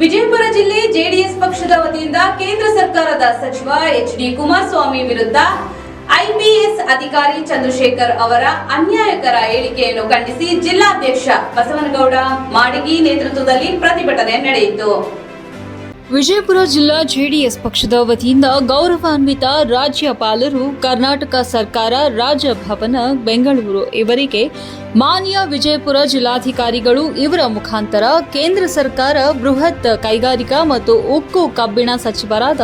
ವಿಜಯಪುರ ಜಿಲ್ಲೆ ಜೆಡಿಎಸ್ ಪಕ್ಷದ ವತಿಯಿಂದ ಕೇಂದ್ರ ಸರ್ಕಾರದ ಸಚಿವ ಎಚ್ ಡಿ ಕುಮಾರಸ್ವಾಮಿ ವಿರುದ್ಧ ಐಪಿಎಸ್ ಅಧಿಕಾರಿ ಚಂದ್ರಶೇಖರ್ ಅವರ ಅನ್ಯಾಯಕರ ಹೇಳಿಕೆಯನ್ನು ಖಂಡಿಸಿ ಜಿಲ್ಲಾಧ್ಯಕ್ಷ ಬಸವನಗೌಡ ಮಾಡಗಿ ನೇತೃತ್ವದಲ್ಲಿ ಪ್ರತಿಭಟನೆ ನಡೆಯಿತು. ವಿಜಯಪುರ ಜಿಲ್ಲಾ ಜೆಡಿಎಸ್ ಪಕ್ಷದ ವತಿಯಿಂದ ಗೌರವಾನ್ವಿತ ರಾಜ್ಯಪಾಲರು ಕರ್ನಾಟಕ ಸರ್ಕಾರ, ರಾಜಭವನ, ಬೆಂಗಳೂರು ಇವರಿಗೆ ಮಾನ್ಯ ವಿಜಯಪುರ ಜಿಲ್ಲಾಧಿಕಾರಿಗಳು ಇವರ ಮುಖಾಂತರ ಕೇಂದ್ರ ಸರ್ಕಾರ ಬೃಹತ್ ಕೈಗಾರಿಕಾ ಮತ್ತು ಉಕ್ಕು ಕಬ್ಬಿಣ ಸಚಿವರಾದ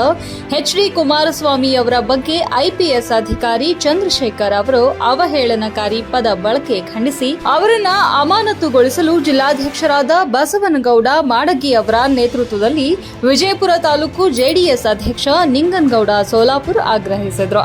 ಎಚ್ ಡಿ ಕುಮಾರಸ್ವಾಮಿ ಅವರ ಬಗ್ಗೆ ಐಪಿಎಸ್ ಅಧಿಕಾರಿ ಚಂದ್ರಶೇಖರ್ ಅವರು ಅವಹೇಳನಕಾರಿ ಪದ ಬಳಕೆ ಖಂಡಿಸಿ ಅವರನ್ನ ಅಮಾನತುಗೊಳಿಸಲು ಜಿಲ್ಲಾಧ್ಯಕ್ಷರಾದ ಬಸವನಗೌಡ, ಮಾಡಗಿ ಅವರ ನೇತೃತ್ವದಲ್ಲಿ ವಿಜಯಪುರ ತಾಲೂಕು ಜೆಡಿಎಸ್ ಅಧ್ಯಕ್ಷ ನಿಂಗನ್ಗೌಡ ಸೋಲಾಪುರ್ ಆಗ್ರಹಿಸಿದರು.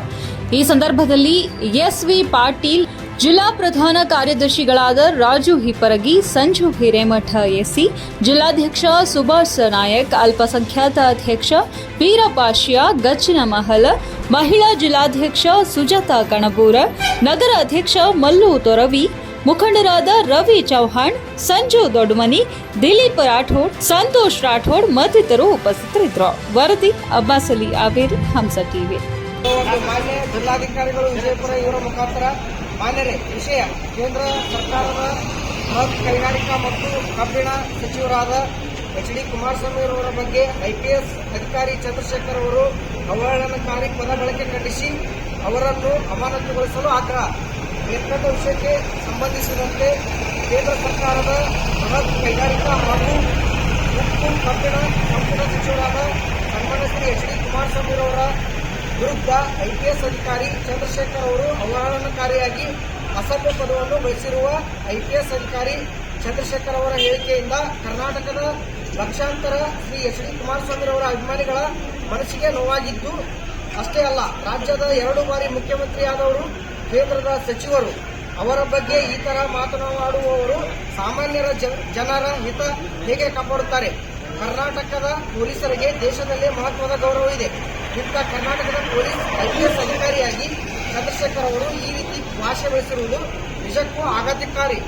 ಈ ಸಂದರ್ಭದಲ್ಲಿ ಎಸ್ವಿ ಪಾಟೀಲ್, ಜಿಲ್ಲಾ ಪ್ರಧಾನ ಕಾರ್ಯದರ್ಶಿಗಳಾದ ರಾಜು ಹಿಪ್ಪರಗಿ, ಸಂಜು ಹಿರೇಮಠ ಎಸ್ಸಿ ಜಿಲ್ಲಾಧ್ಯಕ್ಷ ಸುಭಾಷ್ ನಾಯಕ್, ಅಲ್ಪಸಂಖ್ಯಾತ ಅಧ್ಯಕ್ಷ ವೀರಪಾಶ್ಯ, ಗಚ್ಚಿನ ಮಹಲ್, ಮಹಿಳಾ ಜಿಲ್ಲಾಧ್ಯಕ್ಷ ಸುಜಾತ ಕಣಬೂರ, ನಗರ ಅಧ್ಯಕ್ಷ ಮಲ್ಲು ತೊರವಿ ಮುಖಂಡರಾದ ರವಿ ಚೌಹಾಣ್, ಸಂಜು ದೊಡ್ಡಮನಿ ದಿಲೀಪ್ ರಾಠೋಡ್, ಸಂತೋಷ್ ರಾಠೋಡ್ ಮತ್ತಿತರರು ಉಪಸ್ಥಿತರಿದ್ದರು. ವರದಿ ಅಬ್ಬಾಸ್ ಅಲಿ ಆವೇರಿ ಹಂಸ ಟಿವಿ. ಮಾನ್ಯ ಜಿಲ್ಲಾಧಿಕಾರಿಗಳು ವಿಜಯಪುರ ಇವರ ಮುಖಾಂತರ ಮಾನ್ಯರೇ, ವಿಷಯ ಕೇಂದ್ರ ಸರ್ಕಾರದ ಬೃಹತ್ ಕೈಗಾರಿಕಾ ಮತ್ತು ಕಬ್ಬಿಣ ಸಚಿವರಾದ ಎಚ್ ಡಿ ಕುಮಾರಸ್ವಾಮಿ ಅವರ ಬಗ್ಗೆ ಐಪಿಎಸ್ ಅಧಿಕಾರಿ ಚಂದ್ರಶೇಖರ್ ಅವರು ಅವಹೇಳನಕಾರಿ ಪದ ಬಳಕೆ ಖಂಡಿಸಿ ಅವರನ್ನು ಅಮಾನತುಗೊಳಿಸಲು ಆಗ್ರಹ. ಮೇಲ್ಕಂಡ ವಿಷಯಕ್ಕೆ ಸಂಬಂಧಿಸಿದಂತೆ ಕೇಂದ್ರ ಸರ್ಕಾರದ ಬೃಹತ್ ಕೈಗಾರಿಕಾ ಹಾಗೂ ಉಕ್ಕು ಕಬ್ಬಿಣ ಸಂಪುಟ ಸಚಿವರಾದ ಕನ್ನಡ ಶ್ರೀ ಎಚ್ ಡಿ ಕುಮಾರಸ್ವಾಮಿ ಅವರ ವಿರುದ್ಧ ಐಪಿಎಸ್ ಅಧಿಕಾರಿ ಚಂದ್ರಶೇಖರ್ ಅವರು ಅವಹೇಳನಕಾರಿಯಾಗಿ ಅಸಭ್ಯ ಪದವನ್ನು ಬಳಸಿರುವ ಐಪಿಎಸ್ ಅಧಿಕಾರಿ ಚಂದ್ರಶೇಖರ್ ಅವರ ಹೇಳಿಕೆಯಿಂದ ಕರ್ನಾಟಕದ ಲಕ್ಷಾಂತರ ಶ್ರೀ ಎಚ್ ಡಿ ಕುಮಾರಸ್ವಾಮಿ ಅವರ ಅಭಿಮಾನಿಗಳ ಮನಸ್ಸಿಗೆ ನೋವಾಗಿದ್ದು ಅಷ್ಟೇ ಅಲ್ಲ, ರಾಜ್ಯದ ಎರಡು ಬಾರಿ ಮುಖ್ಯಮಂತ್ರಿಯಾದವರು ಕೇಂದ್ರದ ಸಚಿವರು ಅವರ ಬಗ್ಗೆ ಈ ತರ ಮಾತನಾಡುವವರು ಸಾಮಾನ್ಯರ ಜನರ ಹಿತ ಹೇಗೆ ಕಾಪಾಡುತ್ತಾರೆ? ಕರ್ನಾಟಕದ ಪೊಲೀಸರಿಗೆ ದೇಶದಲ್ಲೇ ಮಹತ್ವದ ಗೌರವ ಇದೆ. ಇಂಥ ಕರ್ನಾಟಕದ ಪೊಲೀಸ್ ಐಪಿಎಸ್ ಅಧಿಕಾರಿಯಾಗಿ ಚಂದ್ರಶೇಖರ್ ಅವರು ಈ ರೀತಿ ಭಾಷೆ ಬಳಸಿರುವುದು ನಿಜಕ್ಕೂ ಆಘಾತಕಾರಿ.